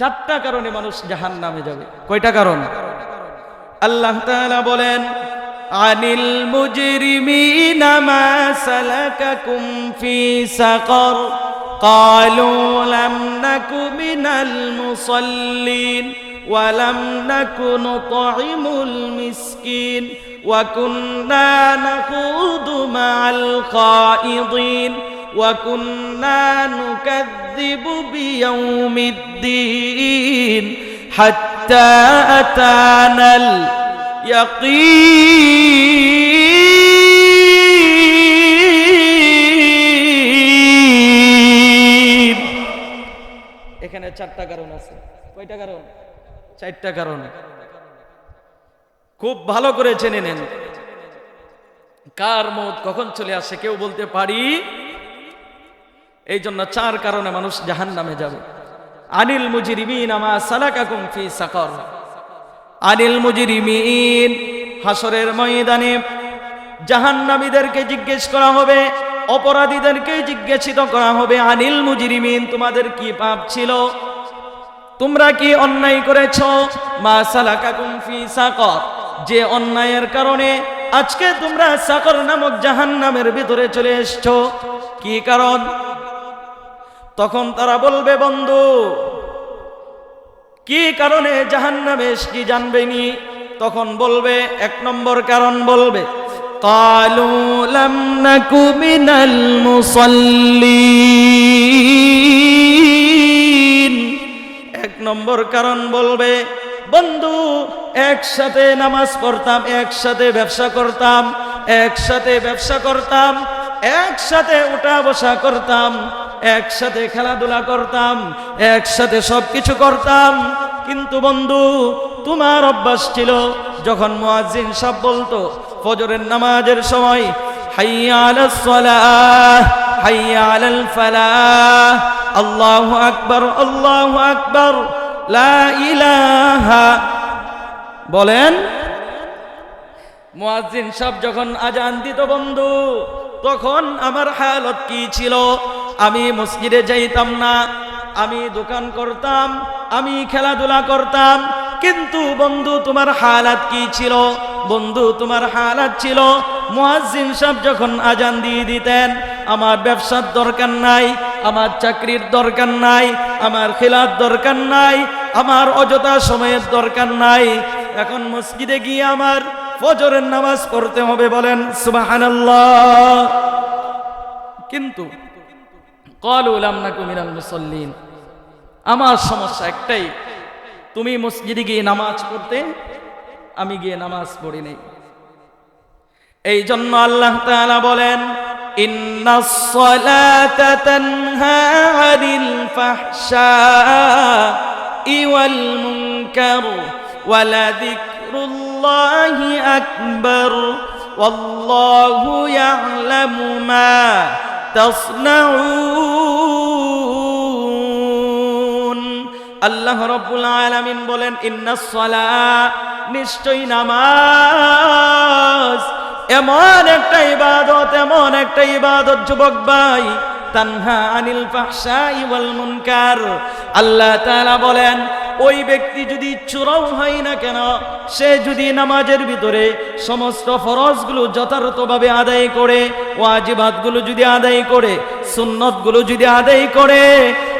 চারটা কারণে মানুষ জাহান নামে যাবে। কয়টা কারণ? আল্লাহ বলেন আনিল মুজরিমিনা মা وكنا نكذب بيوم الدين حتى أتانا اليقين এখানে চারটা কারণ আছে কয়টা কারণ চারটা কারণ খুব ভালো করে জেনে নেন কার মত কখন চলে আসে কেউ বলতে পারি এই জন্য চার কারণে মানুষ জাহান নামে যাবে। আনিল মুজিরিমিন আমা সালাকাকুম ফি সাকর। আনিল মুজিরিমিন হাসরের ময়দানে জাহান্নামীদেরকে জিজ্ঞেস করা হবে, অপরাধীদেরকে জিজ্ঞাসিত করা হবে, আনিল মুজিরিমিন তোমাদের কি পাপ ছিল? তোমরা কি অন্যায় করেছ? মা সালাকাকুম ফি সাকর। যে অন্যায়ের কারণে আজকে তোমরা সাকর নামক জাহান্নামের ভিতরে চলে এসছো। কি কারণ? তখন তারা বলবে, বন্ধু, কি কারণে জাহান নামে কি জানবেনি তখন বলবে, এক নম্বর কারণ বলবে এক নম্বর কারণ বলবে, বন্ধু, একসাথে নামাজ পড়তাম, একসাথে ব্যবসা করতাম, একসাথে ব্যবসা করতাম, একসাথে উঠা বসা করতাম। একসাথে খেলাধুলা করতাম, একসাথে সব কিছু করতাম। কিন্তু বন্ধু, তোমার অভ্যাস ছিল যখন মুয়াজ্জিন সব বলতো, ফজরের নামাজের সময় আল্লাহু ইলাহা। বলেন, মুয়াজ্জিন সব যখন আজান দিত বন্ধু, তখন আমার হালত কি ছিল? আমি মসজিদে যাইতাম না। আমি দোকান করতাম, আমি খেলাধুলা করতাম। কিন্তু বন্ধু, তোমার হালাত কি ছিল? বন্ধু, তোমার হালাত ছিল, মুয়াজ্জিন সব যখন আজান দিয়ে দিতেন, আমার ব্যবসার দরকার নাই, আমার চাকরির দরকার নাই, আমার খেলার দরকার নাই, আমার অযথা সময়ের দরকার নাই। এখন মসজিদে গিয়ে আমার ফজরের নামাজ পড়তে হবে বলেন, সুবহানাল্লাহ। কিন্তু কলু লাম নাকু মিনাল মুসল্লিন আমার সমস্যা একটাই, তুমি মসজিদে গিয়ে নামাজ পড়তে, আমি গিয়ে নামাজ পড়ি নেই। এই জন্য আল্লাহ তাআলা বলেন ইন্নাস সালাতা তানহা আনিল ফাহশাই ওয়াল মুনকার ওয়ালা যিকরুল্লাহি আকবার। ওয়াল্লাহু ইয়ালামু মা তাসনাউন আল্লাহ রব্বুল আলামিন বলেন ইন্নাস সালা নিশ্চয়ই নামাজ। এমন একটা ইবাদত, এমন একটা ইবাদত, যুবক ভাই তানহা আনিল ওয়াল মুনকার। আল্লাহ তাআলা বলেন, ওই ব্যক্তি যদি চোরাও হয় না কেন, সে যদি নামাজের ভিতরে সমস্ত ফরজগুলো যথাযথভাবে আদায় করে, ওয়াজিবাতগুলো যদি আদায় করে, সুন্নতগুলো যদি আদায় করে,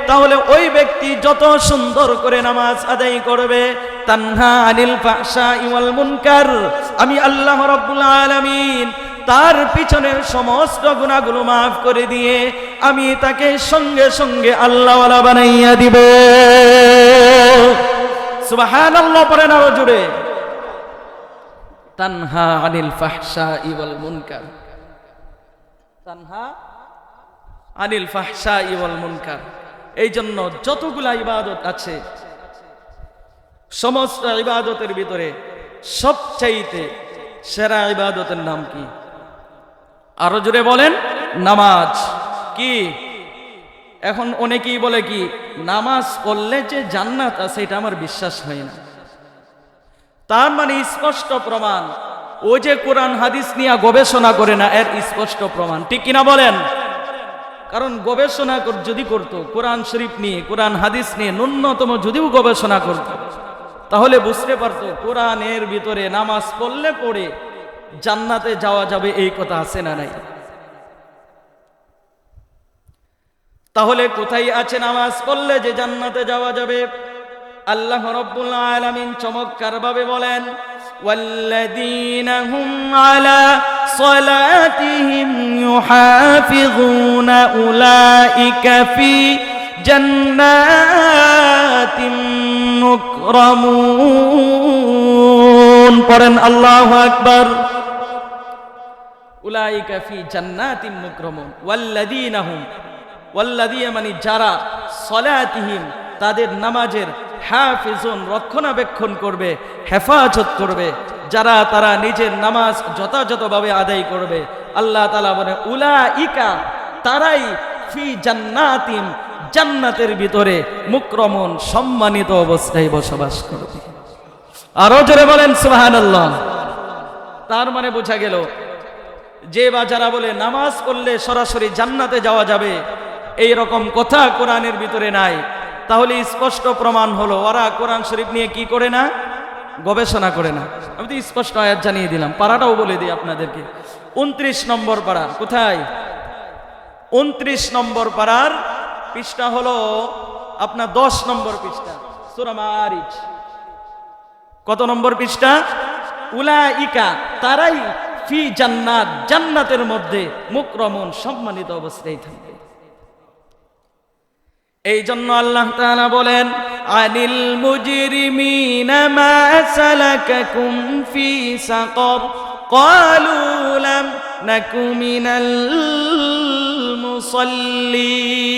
তাহলে ওই ব্যক্তি যত সুন্দর করে নামাজ আদায় করবে, তানহা আনিল ফাহশা ইওয়াল মুনকার। আমি আল্লাহ রাব্বুল আলামিন তার পিছনের সমস্ত গুণাগুলো মাফ করে দিয়ে আমি তাকে সঙ্গে সঙ্গে আল্লাহওয়ালা বানাইয়া দিব। সুবহানাল্লাহ, পড়েন আরও জুড়ে তানহা আনিল ফাহশা ইওয়াল মুনকার। তানহা আনিল ফাহশা ইওয়াল মুনকার। এই জন্য যতগুলা ইবাদত আছে, সমস্ত ইবাদতের ভিতরে সবচাইতে সেরা ইবাদতের নাম কি? আরও জোরে বলেন, নামাজ। কি? এখন অনেকেই বলে কি, নামাজ পড়লে যে জান্নাত আছে, এটা আমার বিশ্বাস হয় না। তার মানে স্পষ্ট প্রমাণ, ও যে কোরআন হাদিস নিয়ে গবেষণা করে না, এর স্পষ্ট প্রমাণ। ঠিক কিনা বলেন? কারণ গবেষণা যদি করত, কোরআন শরীফ নিয়ে, কোরআন হাদিস নিয়ে ন্যূনতম যদিও গবেষণা করত, তাহলে বুঝতে পারতো, কোরআনের ভিতরে নামাজ পড়লে পড়ে জান্নাতে যাওয়া যাবে এই কথা আছে না নাই তাহলে কোথায় আছে নামাজ পড়লে যে জান্নাতে যাওয়া যাবে আল্লাহ রব্বুল আলামিন চমৎকার ভাবে বলেন والذين هم على صلاتهم يحافظون أولئك في جنات مكرمون পড়েন আল্লাহু আকবার উলাইকা ফি জান্নাতিম মুকরামুন। ওয়াল্লাযীনা হুম, ওয়াল্লাযীনা মানে যারা সলাতিহিম, তাদের নামাজের হাফিজুন রক্ষণাবেক্ষণ করবে, হেফাজত করবে, যারা তারা নিজের নামাজ যথাযথভাবে আদায় করবে। আল্লাহ তালা বলে, উলাইকা তারাই ফি জান্নাতিম, জান্নাতের ভিতরে মুকরমন, সম্মানিত অবস্থায় বসবাস করবে। আরও জোরে বলেন, সুবহানাল্লাহ। তার মানে বোঝা গেল যে বা যারা বলে নামাজ পড়লে সরাসরি জান্নাতে যাওয়া যাবে এই রকম কথা কোরআনের ভিতরে নাই। তাহলে স্পষ্ট প্রমাণ হলো, ওরা কোরআন শরীফ নিয়ে কি করে না? গবেষণা করে না। আমি তো স্পষ্ট আয়াত জানিয়ে দিলাম, পাড়াটাও বলে দিই আপনাদেরকে। উনত্রিশ নম্বর পাড়া, কোথায়? উনত্রিশ নম্বর পাড়ার পৃষ্ঠা হলো আপনার দশ নম্বর পৃষ্ঠা সুরামারিজ কত নম্বর পৃষ্ঠা? উলাইকা, তারাই ফি জান্নাত, জান্নাতের মধ্যে মুক্রমন সম্মানিত অবস্থায় থাকে এই জন্য আল্লাহ তাআলা বলেন, আনিল মুজরিমিনা মা সালাকাকুম ফি সাকর, ক্বালু লাম নাকু মিনাল মুসাল্লিন।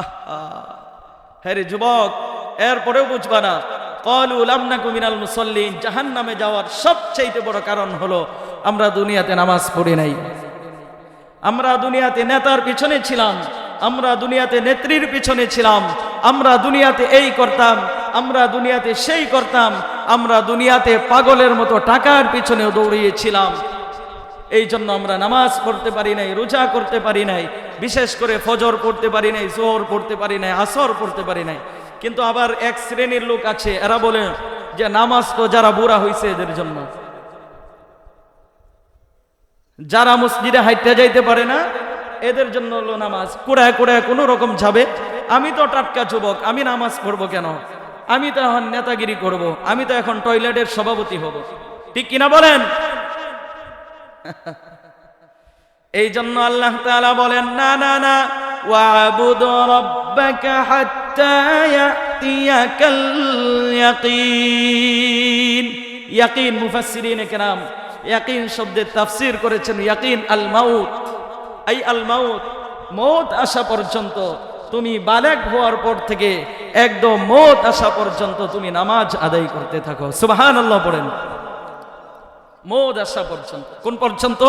আহা হ্যাঁ যুবক, এরপরেও বুঝবা না কলু লামনাকু মিনাল মুসল্লিন জাহান্নামে যাওয়ার সবচাইতে বড় কারণ হলো আমরা দুনিয়াতে নামাজ পড়ি নাই। আমরা দুনিয়াতে নেতার পিছনে ছিলাম। আমরা দুনিয়াতে নেত্রীর পিছনে ছিলাম। আমরা দুনিয়াতে এই করতাম, আমরা দুনিয়াতে সেই করতাম। আমরা দুনিয়াতে পাগলের মতো টাকার পিছনেও দৌড়িয়েছিলাম। এই জন্য আমরা নামাজ পড়তে পারি নাই, রোজা করতে পারি নাই। বিশেষ করে ফজর পড়তে পারি নাই, জোহর পড়তে পারি নাই, আসর পড়তে পারি নাই। কিন্তু আবার এক শ্রেণির লোক আছে, এরা বলে যে নামাজ তো যারা বুড়া হয়েছে এদের জন্য। যারা মসজিদে হাইটে যাইতে পারে না, এদের জন্য হলো নামাজ। কুড়ায় কুড়ায় কোনো রকম যাবে আমি তো টাটকা যুবক, আমি নামাজ পড়ব কেন? আমি তো এখন নেতাগিরি করব। আমি তো এখন টয়লেটের সভাপতি হব। ঠিক কিনা বলেন? এই জন্য আল্লাহ বলেন, না না না রাব্বাকা হাত্তা ইয়াতিয়াকাল ইয়াকিন ইয়াকিন মুফাসসিরিন কেরাম ইয়াকিন শব্দের তাফসীর করেছেন ইয়াকিন আল মাউত এই আল মাউত মৌত আসা পর্যন্ত তুমি বালেক হওয়ার পর থেকে একদম মৌত আসা পর্যন্ত তুমি নামাজ আদায় করতে থাকো। সুবাহান আল্লাহ পড়েন। মৌত আসা পর্যন্ত। কোন পর্যন্ত?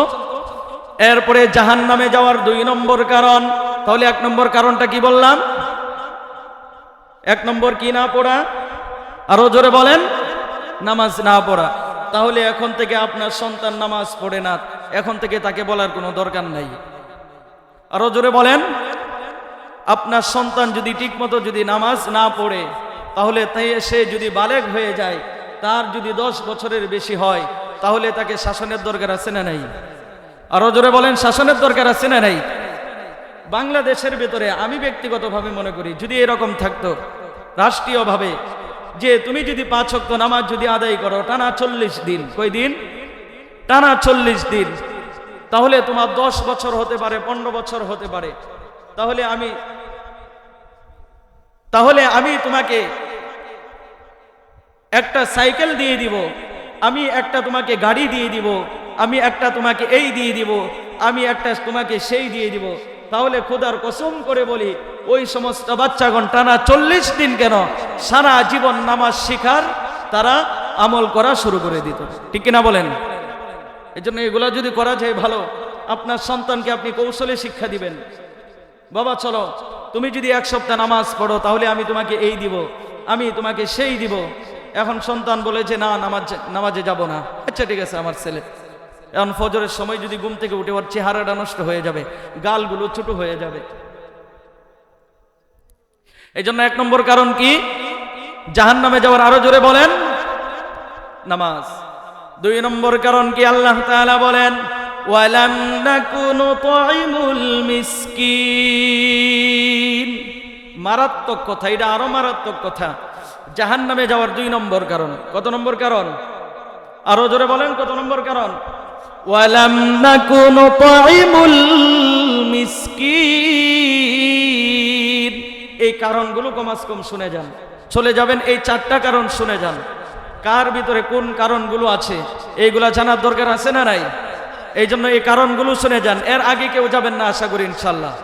এরপরে জাহান নামে যাওয়ার দুই নম্বর কারণ। তাহলে এক নম্বর কারণটা কি বললাম? এক নম্বর কি না পড়া? আরও জোরে বলেন। নামাজ না পড়া। তাহলে এখন থেকে আপনার সন্তান নামাজ পড়ে না। এখন থেকে তাকে বলার কোনো দরকার নাই। আরও জোরে বলেন। আপনার সন্তান যদি ঠিকমতো যদি নামাজ না পড়ে, তাহলে তাই সে যদি বালেক হয়ে যায়, তার যদি দশ বছরের বেশি হয়, তাহলে তাকে শাসনের দরকার আছে না নাই? আরও জোরে বলেন, শাসনের দরকার আছে না নাই? বাংলাদেশের ভেতরে আমি ব্যক্তিগতভাবে মনে করি, যদি এরকম থাকতো রাষ্ট্রীয়ভাবে, যে তুমি যদি পাঁচ অক্ত নামাজ যদি আদায় করো, টানা চল্লিশ দিন কই দিন? টানা চল্লিশ দিন। তাহলে তোমার দশ বছর হতে পারে, পনেরো বছর হতে পারে। তাহলে আমি তাহলে আমি তোমাকে একটা সাইকেল দিয়ে দিব, আমি একটা তোমাকে গাড়ি দিয়ে দিব, আমি একটা তোমাকে এই দিয়ে দিব, আমি একটা তোমাকে সেই দিয়ে দিব। তাহলে খোদার কসম করে বলি ওই সমস্ত বাচ্চাগণ টানা চল্লিশ দিন কেন সারা জীবন নামাজ শিখার তারা আমল করা শুরু করে দিত। ঠিক কিনা বলেন? এই জন্য এগুলা যদি করা যায় ভালো। আপনার সন্তানকে আপনি কৌশলে শিক্ষা দিবেন। বাবা, চলো, তুমি যদি এক সপ্তাহ নামাজ পড়ো, তাহলে আমি তোমাকে এই দিব, আমি তোমাকে সেই দিব। এখন সন্তান বলে যে, না, নামাজ, নামাজে যাব না। আচ্ছা ঠিক আছে, আমার ছেলে। এখন ফজরের সময় যদি ঘুম থেকে উঠে ওর চেহারাটা নষ্ট হয়ে যাবে, গালগুলো ছোট হয়ে যাবে। এই জন্য এক নম্বর কারণ কি? জাহান নামে যাওয়ার আরও জোরে বলেন। নামাজ। দুই নম্বর কারণ কি? আল্লাহ বলেন মারাত্মক কথা, এটা আরও মারাত্মক কথা। জাহান নামে যাওয়ার দুই নম্বর কারণ। কত নম্বর কারণ? আরও জোরে বলেন, কত নম্বর কারণ? ওয়ালাম নাকুনু তুইমুল মিসকিন। এই কারণগুলো কমাস কম শুনে যান। চলে যাবেন এই চারটা কারণ শুনে যান। কার ভিতরে কোন কারণগুলো আছে, এইগুলা জানার দরকার আছে না নাই? এই জন্য এই কারণগুলো শুনে যান। এর আগে কেউ যাবেন না, আশা করি ইনশাল্লাহ।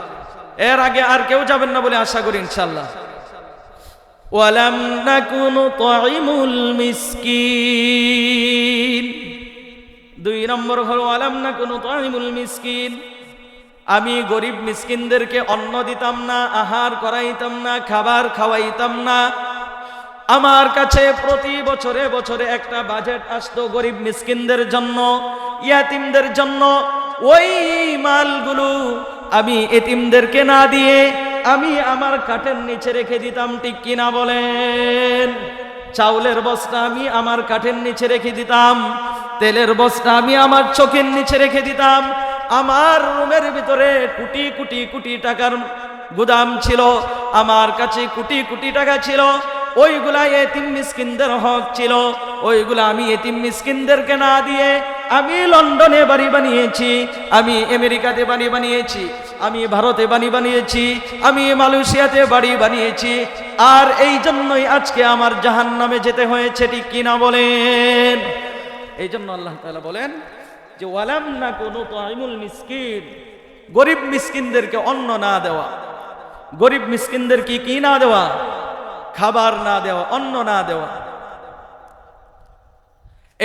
এর আগে আর কেউ যাবেন না বলে আশা করি ইনশাল্লাহ। ওয়ালাম মিসকিন। দুই নম্বর হলো, ওয়ালাম নাকুনু তুইমুল মিসকিন। আমি গরিব মিসকিনদেরকে অন্ন দিতাম না, আহার করাইতাম না, খাবার খাওয়াইতাম না। আমার কাছে প্রতি বছরে বছরে একটা বাজেট আসতো গরিব মিসকিনদের জন্য, ইয়াতিমদের জন্য। ওই মালগুলো আমি এতিমদেরকে না দিয়ে আমি আমার কাঠের নিচে রেখে দিতাম, ঠিক কিনা বলেন? চাউলের বস্তা আমি আমার কাঠের নিচে রেখে দিতাম, তেলের বস্তা আমি আমার চোখের নিচে রেখে দিতাম আমার রুমের ভিতরে কোটি কোটি কোটি টাকার গুদাম ছিল, আমার কাছে কোটি কোটি টাকা ছিল ওইগুলা এতিম মিসকিনদের হক ছিল, ওইগুলা আমি এতিম মিসকিনদেরকে না দিয়ে আমি লন্ডনে বাড়ি বানিয়েছি, আমি আমেরিকাতে বাড়ি বানিয়েছি, আমি ভারতে বাড়ি বানিয়েছি, আমি মালয়েশিয়াতে বাড়ি বানিয়েছি, আর এই জন্যই আজকে আমার জাহান নামে যেতে হয়েছে, ঠিক কিনা বলেন? এই জন্য আল্লাহ তালা বলেন যে ওয়ালাম না কোনো তাইমুল মিসকিন, গরিব মিসকিনদেরকে অন্ন না দেওয়া, গরিব মিসকিনদেরকে কি কি না দেওয়া, খাবার না দেওয়া, অন্ন না দেওয়া।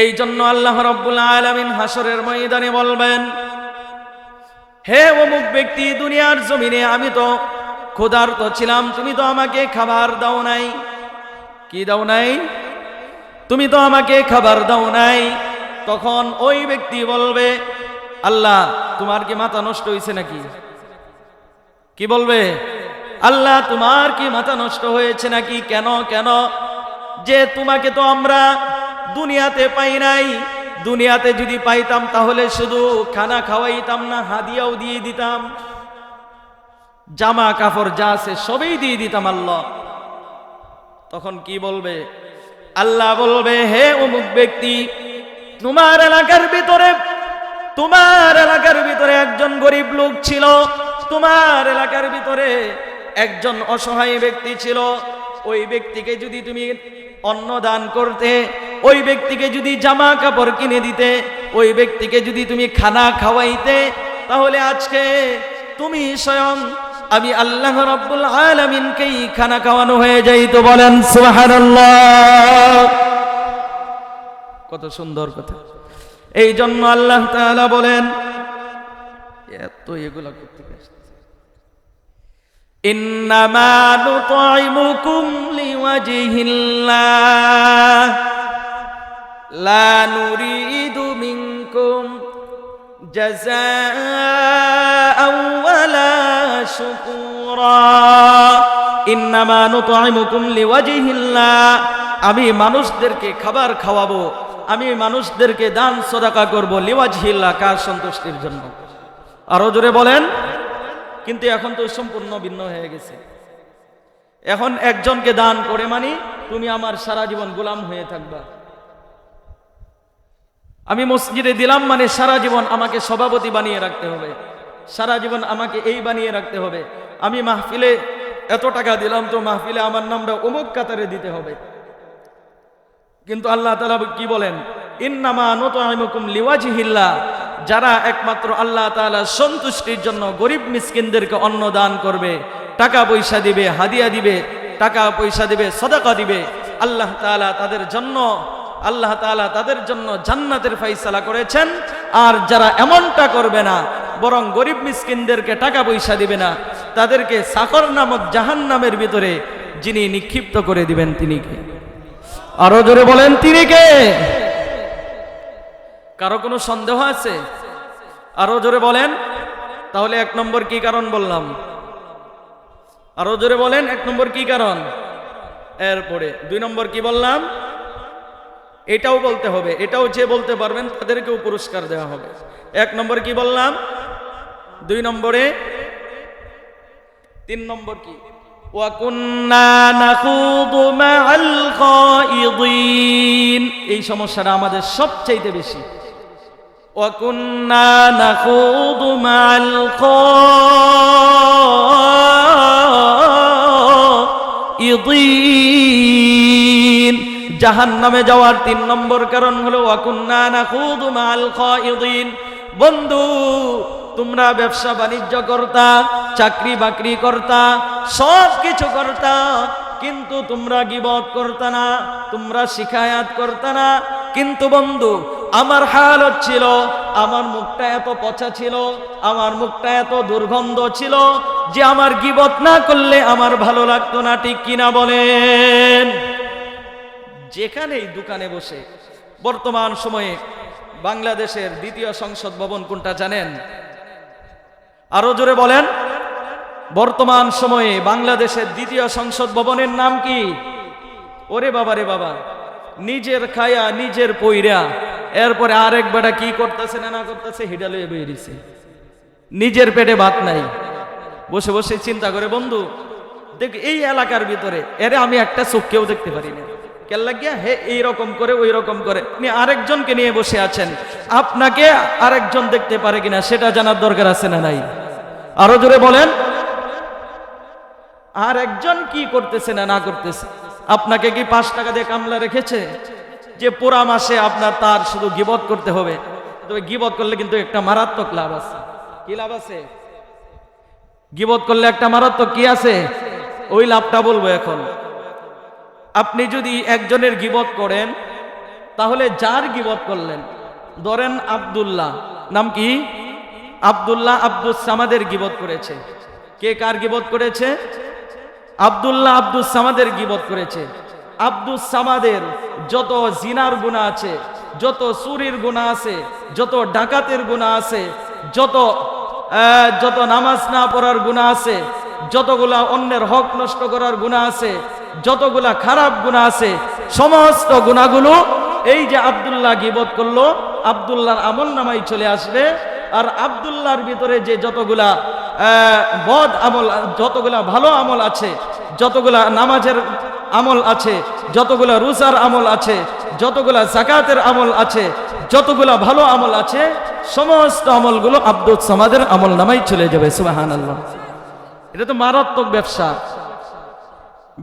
এই জন্য আল্লাহ রব্বুল আলামিন হাসরের ময়দানে বলবেন, হে অমুক ব্যক্তি দুনিয়ার জমিনে, আমি তো ক্ষুধার্ত ছিলাম, তুমি তো আমাকে খাবার দাও নাই। কি দাও নাই? তুমি তো আমাকে খাবার দাও নাই। তখন ওই ব্যক্তি বলবে, আল্লাহ, তোমার কি মাথা নষ্ট হয়েছে নাকি? কি বলবে? আল্লাহ, তোমার কি মাথা নষ্ট হয়েছে নাকি? কেন কেন? যে তোমাকে তো আমরা দুনিয়াতে পাই নাই। দুনিয়াতে যদি পাইতাম, তাহলে শুধু খানা খাওয়াইতাম না, হাদিয়াও দিয়ে দিতাম। জামা, কাপড় যা আছে, সবই দিয়ে দিতাম আল্লাহ। তখন কি বলবে? আল্লাহ বলবে, হে অমুক ব্যক্তি তোমার এলাকার ভিতরে, তোমার এলাকার ভিতরে একজন গরিব লোক ছিল, তোমার এলাকার ভিতরে একজন অসহায় ব্যক্তি ছিল। ওই ব্যক্তিকে যদি তুমি অন্ন দান করতে, ওই ব্যক্তিকে যদি জামা কাপড় কিনে দিতে, ওই ব্যক্তিকে যদি তুমি খানা খাওয়াইতে, তাহলে আজকে তুমি স্বয়ং আমি আল্লাহ রব্বুল আলমিনকেই খানা খাওয়ানো হয়ে যাইতো বলেন সুবহানাল্লাহ। কত সুন্দর কথা। এই জন্য আল্লাহ তাআলা বলেন, এত এগুলা করতে আসতেছে? ইন্নামা নুতাইমুকুম লিওয়াজহিল্লাহ, লা আমি মানুষদেরকে খাবার খাওয়াবো আমি মানুষদেরকে দান, সদাকা করব লিওয়াজহিল্লাহ, কার সন্তুষ্টির জন্য? আরও জোরে বলেন। কিন্তু এখন তো সম্পূর্ণ ভিন্ন হয়ে গেছে। এখন একজনকে দান করে মানি, তুমি আমার সারা জীবন গোলাম হয়ে থাকবা। আমি মসজিদে দিলাম মানে সারা জীবন আমাকে সভাপতি বানিয়ে রাখতে হবে। সারা জীবন আমাকে এই বানিয়ে রাখতে হবে। আমি মাহফিলে এত টাকা দিলাম তো মাহফিলে আমার নামটা অমুক কাতারে দিতে হবে। কিন্তু আল্লাহ তালা কি বলেন? ইন্নামা নতুম লিওয়াজিহিল্লা যারা একমাত্র আল্লাহ তাআলা সন্তুষ্টির জন্য গরিব মিসকিনদেরকে অন্ন দান করবে, টাকা পয়সা দিবে, হাদিয়া দিবে, টাকা পয়সা দিবে, সদাকা দিবে, আল্লাহ তাআলা তাদের জন্য, আল্লাহ তাআলা তাদের জন্য জান্নাতের ফাইসালা করেছেন। আর যারা এমনটা করবে না, বরং গরিব মিসকিনদেরকে টাকা পয়সা দিবে না, তাদেরকে সাকর নামক জাহান নামের ভিতরে যিনি নিক্ষিপ্ত করে দিবেন তিনি কে? আরও জোরে বলেন, তিনি কে? কারও কোনো সন্দেহ আছে? আরও জোরে বলেন, তাহলে এক নম্বর কি কারণ বললাম? আরও জোরে বলেন, এক নম্বর কি কারণ? এরপরে, দুই নম্বর কি বললাম? এটাও বলতে হবে, এটাও যে বলতে পারবেন, তাদেরকেও পুরস্কার দেওয়া হবে। এক নম্বর কি বললাম? দুই নম্বরে, তিন নম্বর কি? এই সমস্যাটা আমাদের সবচাইতে বেশি। ওয়াকুন্না নাখুদু মাআল খাইদিন জাহান্নামে যাওয়ার তিন নম্বর কারণ হলো ওয়াকুন্না নাখুদু মাআল খাইদিন বন্ধু তোমরা ব্যবসা বাণিজ্য করতা, চাকরি বাকরি করতা, সব কিছু করতা, কিন্তু তোমরা গিবত করতা না, তোমরা শিখায়াত করতা না। কিন্তু বন্ধু, আমার হাল ছিল, আমার মুখটা এত পচা ছিল, আমার মুখটা এত দুর্গন্ধ ছিল যে আমার গিবত না করলে আমার ভালো লাগতো না, ঠিক কিনা বলেন? যেখানেই দোকানে বসে, বর্তমান সময়ে বাংলাদেশের দ্বিতীয় সংসদ ভবন কোনটা জানেন? আরও জোরে বলেন। বর্তমান সময়ে বাংলাদেশের দ্বিতীয় সংসদ ভবনের নাম কি? ওরে বাবা রে বাবা, নিজের খায়া নিজের পইরা, এরপরে আরেক বেটা কি করতেছে না না করতেছে হিডা লয়ে বেরিয়েছে নিজের পেটে ভাত নাই। বসে বসে চিন্তা করে, বন্ধু, দেখ এই এলাকার ভিতরে, এরে আমি একটা চোখকেও দেখতে পারি না। কেন হে করে ওই রকম করে আরেকজনকে নিয়ে বসে আছেন। আপনাকে আরেকজন দেখতে পারে কিনা, সেটা জানার দরকার আছে না নাই? আরও জোরে বলেন। আর একজন কি করতেছে না না করতেছে? আপনাকে কি পাঁচ টাকা দিয়ে কামলা রেখেছে? যে পুরা মাসে আপনার তার শুধু গিবত করতে হবে। তবে গিবত করলে কিন্তু একটা মারাত্মক লাভ আছে। কি লাভ আছে? গিবত করলে একটা মারাত্মক কি আছে? ওই লাভটা বলব এখন। আপনি যদি একজনের গিবত করেন, তাহলে যার গিবত করলেন? ধরেন আব্দুল্লাহ। নাম কি? আব্দুল্লাহ আব্দুল সামাদের গিবত করেছে। কে কার গিবত করেছে? আব্দুল্লাহ আব্দুল সামাদের গিবত করেছে। আব্দুল সামাদের যত জিনার গুণা আছে, যত চুরির গুণা আছে, যত ডাকাতের গুণা আছে, যত যত নামাজ না পড়ার গুণা আছে, যতগুলা অন্যের হক নষ্ট করার গুণা আছে যতগুলা খারাপ গুণা আছে, সমস্ত গুণাগুলো এই যে আব্দুল্লাহ গিবত করল, আব্দুল্লাহর আমল নামাই চলে আসবে। আর আব্দুল্লাহর ভিতরে যে যতগুলা বদ আমল, যতগুলা ভালো আমল আছে, যতগুলা নামাজের আমল আছে, যতগুলা রোজার আমল আছে, যতগুলা জাকাতের আমল আছে, যতগুলা ভালো আমল আছে, সমস্ত আমলগুলো আব্দুল সামাদের আমল নামাই চলে যাবে সুবাহান আল্লাহ এটা তো মারাত্মক ব্যবসা।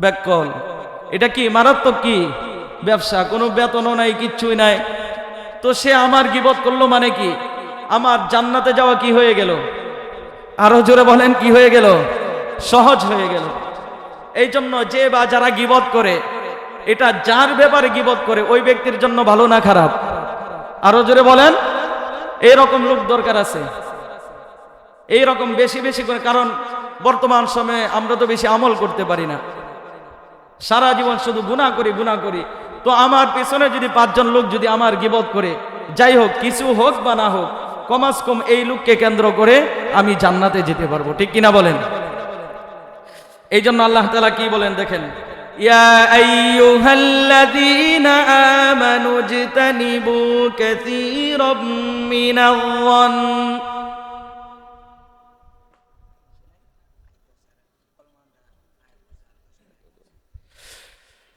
ব্যাকল এটা কি মারাত্মক কি? ব্যবসা, কোনো বেতনও নাই, কিচ্ছুই নাই। তো সে আমার গিবত করল মানে কি? আমার জান্নাতে যাওয়া কি হয়ে গেল? আরও জোরে বলেন, কি হয়ে গেল? সহজ হয়ে গেল। এই জন্য যে বা যারা গিবত করে, এটা যার ব্যাপারে গিবত করে, ওই ব্যক্তির জন্য ভালো না খারাপ? আরও জোরে বলেন এরকম লোক দরকার আছে। এই রকম বেশি বেশি করে, কারণ বর্তমান সময়ে আমরা তো বেশি আমল করতে পারি না। সারা জীবন শুধু গুণা করি গুণা করি। তো আমার পেছনে যদি পাঁচজন লোক যদি আমার গিবত করে, যাই হোক, কিছু হোক বা না হোক, কমাস কম এই লোককে কেন্দ্র করে আমি জান্নাতে যেতে পারব। ঠিক কিনা বলেন? এই জন্য আল্লাহ তালা কি বলেন দেখেন? ইয়া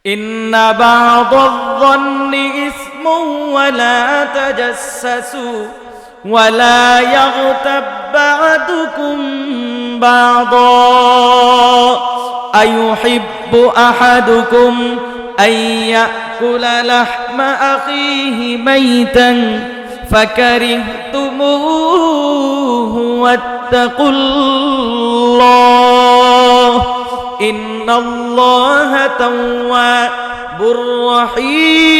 إن بعض الظن إثم ولا تجسسوا ولا يغتب بعضكم بعضا. أيحب أحدكم أن يأكل لحم أخيه ميتا فكرهتموه واتقوا الله. إن الله تواب رحيم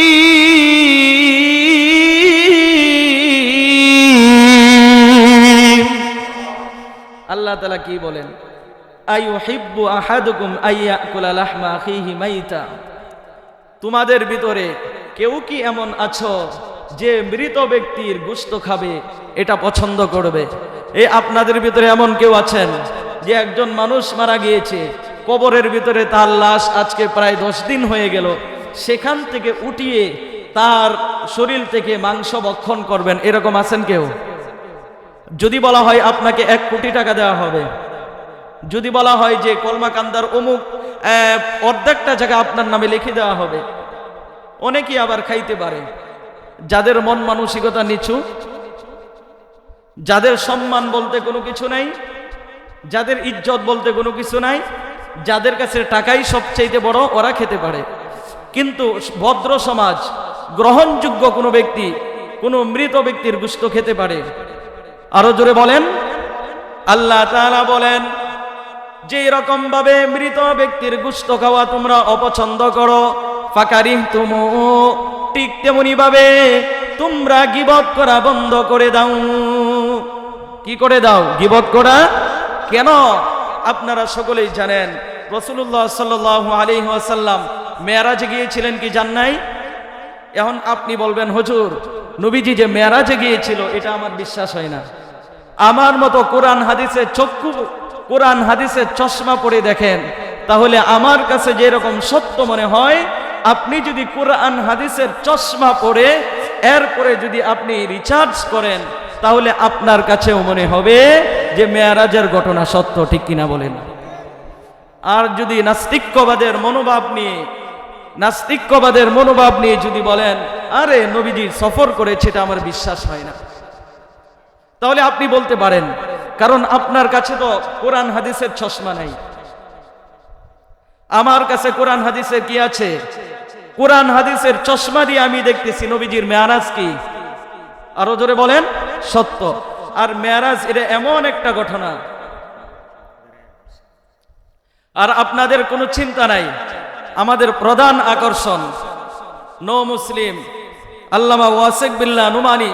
আল্লাহ তালা কি বলেন আইয়ুহিব্বু আহাদুকুম আইয়াকুলা লাহমা আখিহি মাইতা তোমাদের ভিতরে কেউ কি এমন আছো যে মৃত ব্যক্তির গুস্ত খাবে এটা পছন্দ করবে এই আপনাদের ভিতরে এমন কেউ আছেন যে একজন মানুষ মারা গিয়েছে কবরের ভিতরে তার লাশ আজকে প্রায় দশ দিন হয়ে গেল। সেখান থেকে উঠিয়ে তার শরীর থেকে মাংস ভক্ষণ করবেন। এরকম আছেন কেউ? যদি বলা হয় আপনাকে এক কোটি টাকা দেওয়া হবে। যদি বলা হয় যে কলমাকান্দার অমুক অর্ধেকটা জায়গা আপনার নামে লিখে দেওয়া হবে। অনেকেই আবার খাইতে পারে। যাদের মন মানসিকতা নিচু, যাদের সম্মান বলতে কোনো কিছু নাই, যাদের ইজ্জত বলতে কোনো কিছু নাই যাদের কাছে টাকাই সবচেয়ে বড়, ওরা খেতে পারে। কিন্তু ভদ্র সমাজ, গ্রহণযোগ্য কোনো ব্যক্তি, কোনো মৃত ব্যক্তির গুস্ত খেতে পারে। আরও জোরে বলেন। আল্লাহ বলেন যে রকম ভাবে মৃত ব্যক্তির গুস্ত খাওয়া তোমরা অপছন্দ করো ফাকারি তুমো ঠিক তেমনি ভাবে তোমরা গিবত করা বন্ধ করে দাও। কি করে দাও? গিবত করা? কেন? আপনারা সকলেই জানেন রসুল্লাহ সাল্লাহ আলী ওয়াসাল্লাম মেয়ারাজে গিয়েছিলেন কি জান নাই? এখন আপনি বলবেন, হুজুর, নবীজি যে মেয়ারাজে গিয়েছিল, এটা আমার বিশ্বাস হয় না। আমার মতো কোরআন হাদিসের চক্ষু, কোরআন হাদিসের চশমা পরে দেখেন, তাহলে আমার কাছে যেরকম সত্য মনে হয়, আপনি যদি কোরআন হাদিসের চশমা পরে, এরপরে যদি আপনি রিচার্জ করেন, তাহলে আপনার কাছেও মনে হবে যে মেয়ারাজের ঘটনা সত্য, ঠিক কিনা বলেন। আর যদি নাস্তিক্যবাদের মনোভাব নিয়ে, নাস্তিক্যবাদের মনোভাব নিয়ে যদি বলেন, আরে নবীজি সফর করেছে, এটা আমার বিশ্বাস হয় না। তাহলে আপনি বলতে পারেন, কারণ আপনার কাছে তো কোরআন হাদিসের চশমা নাই। আমার কাছে কোরআন হাদিসের কি আছে? কোরআন হাদিসের চশমা দিয়ে আমি দেখতেছি নবীজির মেয়ারাজ কি? আরও জোরে বলেন, সত্য। আর মেয়ারাজ, এটা এমন একটা ঘটনা। আর আপনাদের কোনো চিন্তা নাই। আমাদের প্রধান আকর্ষণ, নো মুসলিম। আল্লামা ওয়াসেক বিল্লা নুমানি,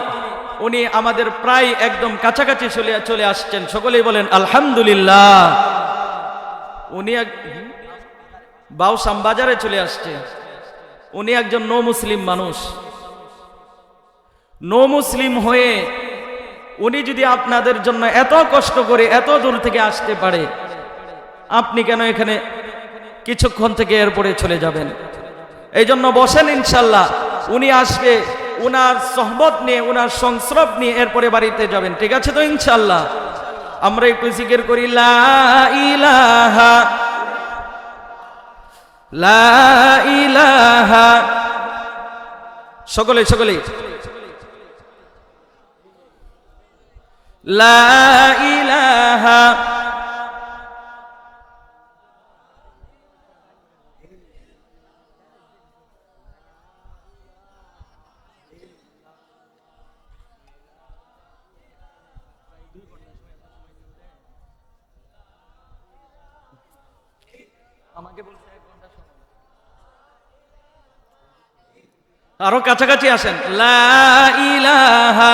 উনি আমাদের প্রায় একদম কাছাকাছি চলে চলে আসছেন। সকলেই বলেন, আলহামদুলিল্লাহ। উনি এক বাউসাম বাজারে চলে আসছে। উনি একজন নো মুসলিম মানুষ। নো মুসলিম হয়ে উনি যদি আপনাদের জন্য এত কষ্ট করে এত দূর থেকে আসতে পারে, আপনি কেন এখানে কিছুক্ষণ থেকে এরপরে চলে যাবেন? এই জন্য বসেন ইনশাল্লাহ। উনি আসবে, উনার সহবত নিয়ে, উনার সংস্রব নিয়ে এরপরে বাড়িতে যাবেন। ঠিক আছে তো ইনশাল্লাহ? আমরা একটু জিকির করি, লা ইলাহা লা ইলাহা। সকলে সকলে। আরও কাছাকাছি আসেন। লা ইলাহা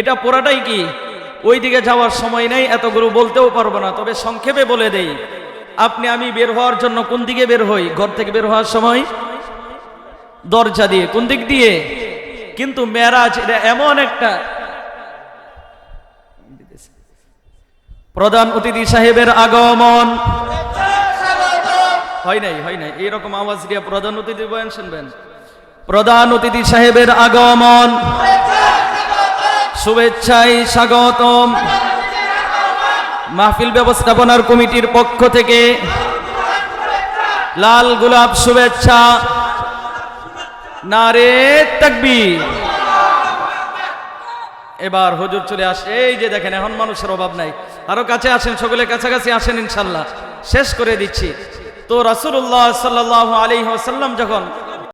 এটা পুরাটাই কি? ওই দিকে যাওয়ার সময় নেই এতগুলো বলতেও পারব না। তবে সংক্ষেপে বলে দেই, আপনি আমি বের হওয়ার জন্য কোন দিকে বের হই? ঘর থেকে বের হওয়ার সময় দরজা দিয়ে, কোন দিক দিয়ে? কিন্তু মেরাজ এটা এমন একটা প্রধান অতিথি সাহেবের আগমন। হয় নাই হয় নাই, এইরকম আওয়াজ দিয়ে প্রধান অতিথি বয়ান শুনবেন। প্রধান অতিথি সাহেবের আগমন। শুভেচ্ছায় স্বাগতম। মাহফিল ব্যবস্থাপনার কমিটির পক্ষ থেকে লাল গোলাপ শুভেচ্ছা, নারে তাকবীর। এবার হুজুর চলে আসে। এই যে দেখেন, এখন মানুষের অভাব নাই। আরও কাছে আসেন, সকলে কাছাকাছি আসেন ইনশাল্লাহ। শেষ করে দিচ্ছি। তো রাসূলুল্লাহ সাল্লাল্লাহু আলাইহি ওয়াসাল্লাম যখন